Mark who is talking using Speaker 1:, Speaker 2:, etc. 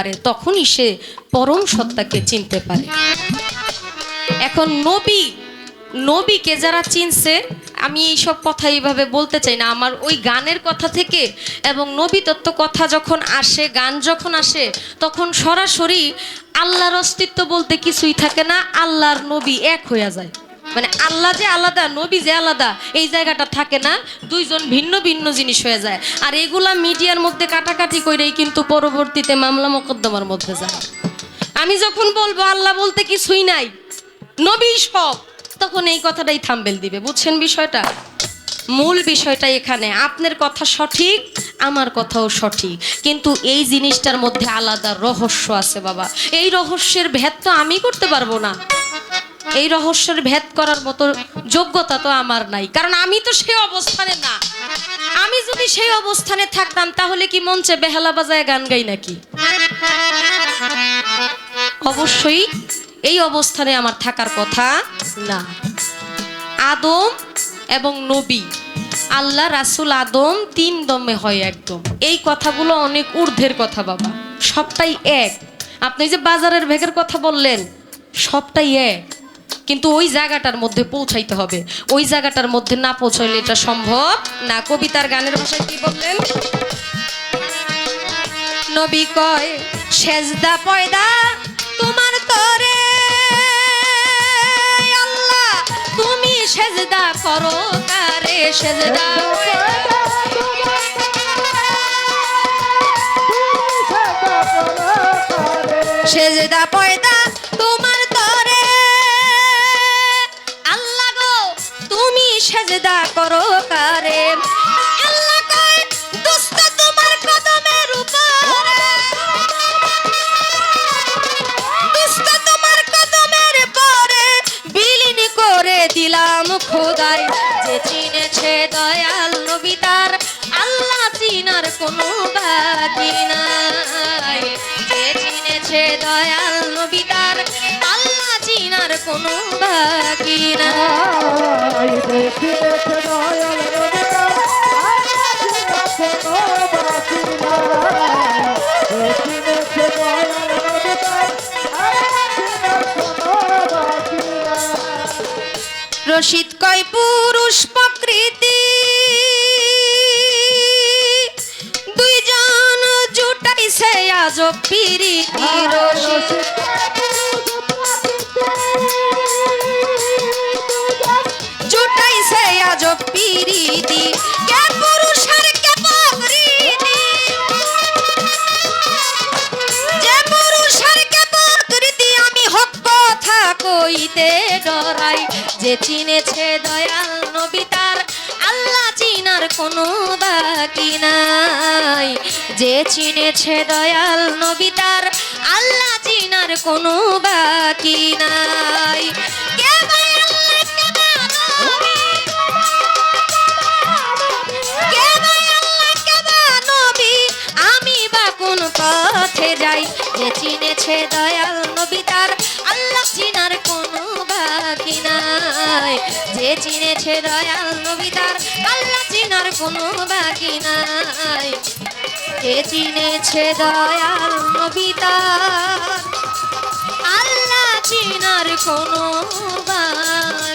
Speaker 1: পারে, তখনই সে পরম সত্তাকে চিনতে পারে। এখন নবী, নবীকে যারা চিনছে, আমি এইসব কথা এইভাবে বলতে চাই না। আমার ওই গানের কথা থেকে এবং নবী তত্ত্ব কথা যখন আসে, গান যখন আসে, তখন সরাসরি আল্লাহর অস্তিত্ব বলতে কিছুই থাকে না, আল্লাহর নবী এক হয়ে যায়। মানে আল্লাহ যে আলাদা, নবী যে আলাদা, এই জায়গাটা থাকে না, দুইজন ভিন্ন ভিন্ন জিনিস হয়ে যায়। আর এগুলা মিডিয়ার মধ্যে কাটাকাটি করেই কিন্তু পরবর্তীতে মামলা মোকদ্দমার মধ্যে যায়। আমি যখন বলব, আল্লাহ বলতে কিছুই নাই, নবী সব, তখন এই কথাটাই থাম্বেল দিবে। বুঝছেন বিষয়টা? মূল বিষয়টা এখানে। আপনার কথা সঠিক, আমার কথাও সঠিক। কিন্তু এই জিনিসটার মধ্যে আলাদা রহস্য আছে বাবা। এই রহস্যের ভেদ তো আমি করতে পারব না। এই রহস্যের ভেদ করার মতো যোগ্যতা তো আমার নাই। কারণ আমি তো সেই অবস্থানে না। আমি যদি সেই অবস্থানে থাকতাম, তাহলে কি মঞ্চে বেহালা বাজায় গান গাই নাকি? অবশ্যই এই অবস্থানে আমার থাকার কথা না। আদম এবং নবী, আল্লাহ রাসুল আদম তিন দমে হয় একদম। এই কথাগুলো অনেক ঊর্ধ্বের কথা বাবা। সবটাই এক। আপনি যে বাজারের ভেগের কথা বললেন, সবটাই এক। কিন্তু ওই জায়গাটার মধ্যে পৌঁছাইতে হবে। ওই জায়গাটার মধ্যে না পৌঁছাইলে এটা সম্ভব না। কবিতার গানের ভাষায় কি বললেন? নবী কয়, সেজদা পয়দা তোমার তরে আল্লাহ, তুমি সেজদা করো কারে? সেজদা সেজদা পয়দা সেজদা করো কারে। করে দিলাম খোদাই যে চিনেছে দয়াল নবী তার, আল্লাহ চিনার কোনো যে চিনেছে দয়াল নবী তার, আল্লাহ চিনার কোনো বাকি রশিদ কয় পুরুষ প্রকৃতি। দুইজন জুটাইছে আজ পিরিতি রশিদ। কথা কইতে ডরাই। যে চিনেছে দয়াল নবী তার, আল্লাহ চিনার কোনো বাকি নাই। যে চিনেছে দয়াল নবী তার, আল্লাহ চিনার কোনো বাকি নাই। চিনেছে দয়াল নবী তার। আল্লাহ চিনার কোনো বাকি নাই। যে চিনেছে দয়াল নবী আল্লাহ চিনার কোনো বাকি নাই। যে চিনেছে দয়াল নবী আল্লাহ চিনার কোনো বাকি